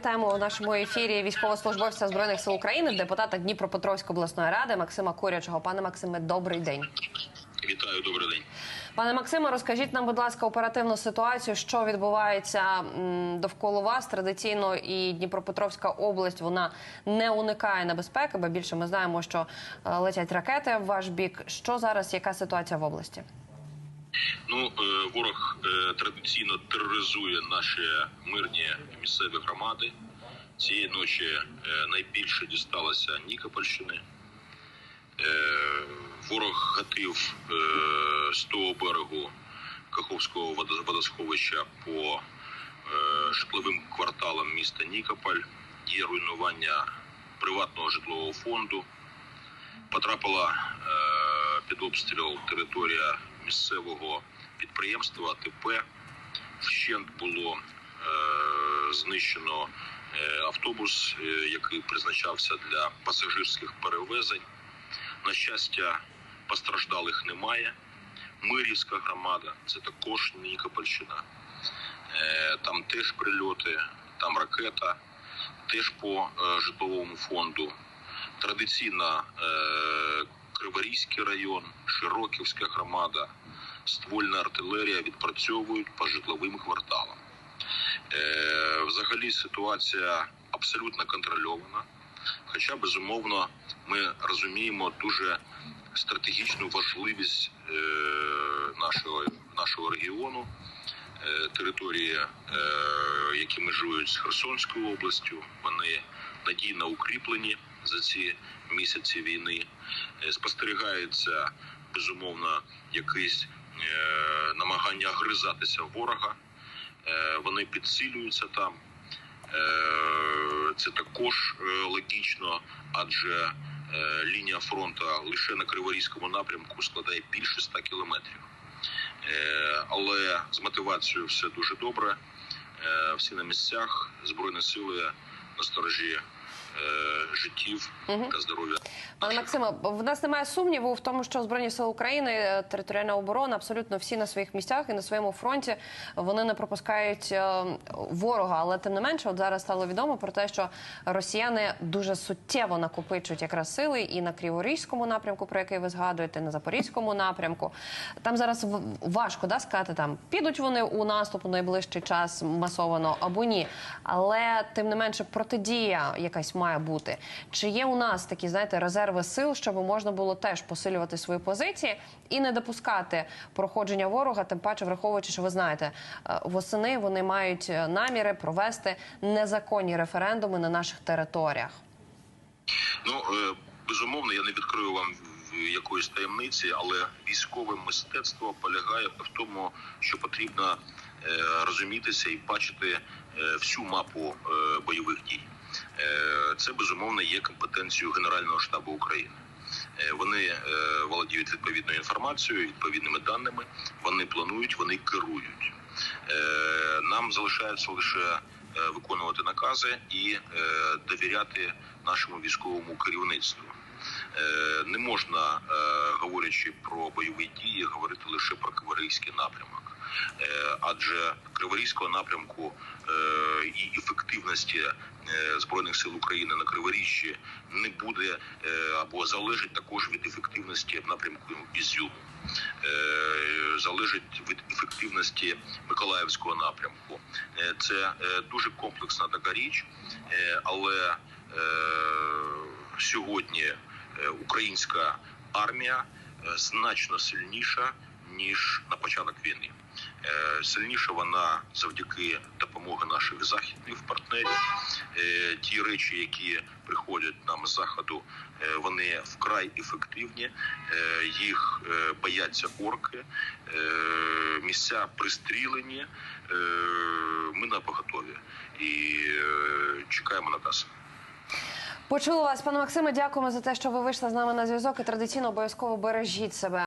Вітаємо у нашому ефірі військовослужбовця збройних сил України, депутата Дніпропетровської обласної ради Максима Курячого. Пане Максиме, добрий день. Вітаю, добрий день. Пане Максиме, розкажіть нам, будь ласка, оперативну ситуацію, що відбувається довкола вас. Традиційно і Дніпропетровська область вона не уникає небезпеки, бо більше ми знаємо, що е, летять ракети в ваш бік. Що зараз, яка ситуація в області? Ну е, ворог е, традиційно тероризує наші мирні місцеві громади. Цієї ночі е, найбільше дісталося Нікопольщини. Ворог гатив з того берегу Каховського водосховища по житловим кварталам міста Нікополь. Є руйнування приватного житлового фонду. Потрапила під обстріл територія місцевого підприємства АТП. Вщент було е, знищено е, автобус, е, який призначався для пасажирських перевезень. На щастя, постраждалих немає. Мирівська громада, це також Нікопольщина. Е, Там теж прильоти, там ракета, теж по е, житловому фонду. Традиційно е, Криворізький район, Широківська громада, ствольна артилерія відпрацьовують по житловим кварталам. Е, взагалі ситуація абсолютно контрольована. Хоча, безумовно, ми розуміємо дуже стратегічну важливість е, нашого, нашого регіону, е, території, е, які межують з Херсонською областю, вони надійно укріплені за ці місяці війни. Е, Спостерігається безумовно якесь е, намагання гризатися ворога. Е, Вони підсилюються там. Е, Це також е, логічно, адже е, лінія фронту лише на Криворізькому напрямку складає більше 100 кілометрів. Але з мотивацією все дуже добре. Всі на місцях, збройні сили на сторожі е, життів та здоров'я. Пане Максиме, в нас немає сумніву в тому, що збройні сили України, е, територіальна оборона, абсолютно всі на своїх місцях і на своєму фронті вони не пропускають е, ворога. Але тим не менше, от зараз стало відомо про те, що росіяни дуже суттєво накопичують якраз сили і на Криворізькому напрямку, про який ви згадуєте, на Запорізькому напрямку. Там зараз важко да сказати, там підуть вони у наступ у найближчий час масовано або ні. Але тим не менше протидія якась має бути. Чи є у нас такі, знаєте, резерви сил, щоб можна було теж посилювати свої позиції і не допускати проходження ворога, тим паче враховуючи, що ви знаєте, е, восени вони мають е, наміри провести незаконні референдуми на наших територіях. Ну е, безумовно, я не відкрию вам якоїсь таємниці, але військове мистецтво полягає в тому, що потрібно розумітися і бачити всю мапу бойових дій. Е, Це безумовно є компетенцією Генерального штабу України. Е, Вони е, володіють відповідною інформацією, відповідними даними. Вони планують, вони керують. Нам залишається лише виконувати накази і довіряти нашому військовому керівництву. Не можна, говорячи про бойові дії, говорити лише про Криворізький напрямок. Е, Адже Криворізького напрямку е, і ефективності е, збройних сил України на Криворіжжі не буде або залежить також від ефективності напрямку Ізюму. Залежить від ефективності Миколаївського напрямку. Це дуже комплексна така річ, але сьогодні українська армія значно сильніша ніж на початок війни. Е, Сильніша вона завдяки допомоги наших західних партнерів. Е, Ті речі, які приходять нам з заходу, е, вони вкрай ефективні. Їх бояться орки, місця пристрілені. Ми на поготові і чекаємо наказ. Почули вас, пане Максиме. Дякуємо за те, що ви вийшли з нами на зв'язок. І традиційно обов'язково бережіть себе.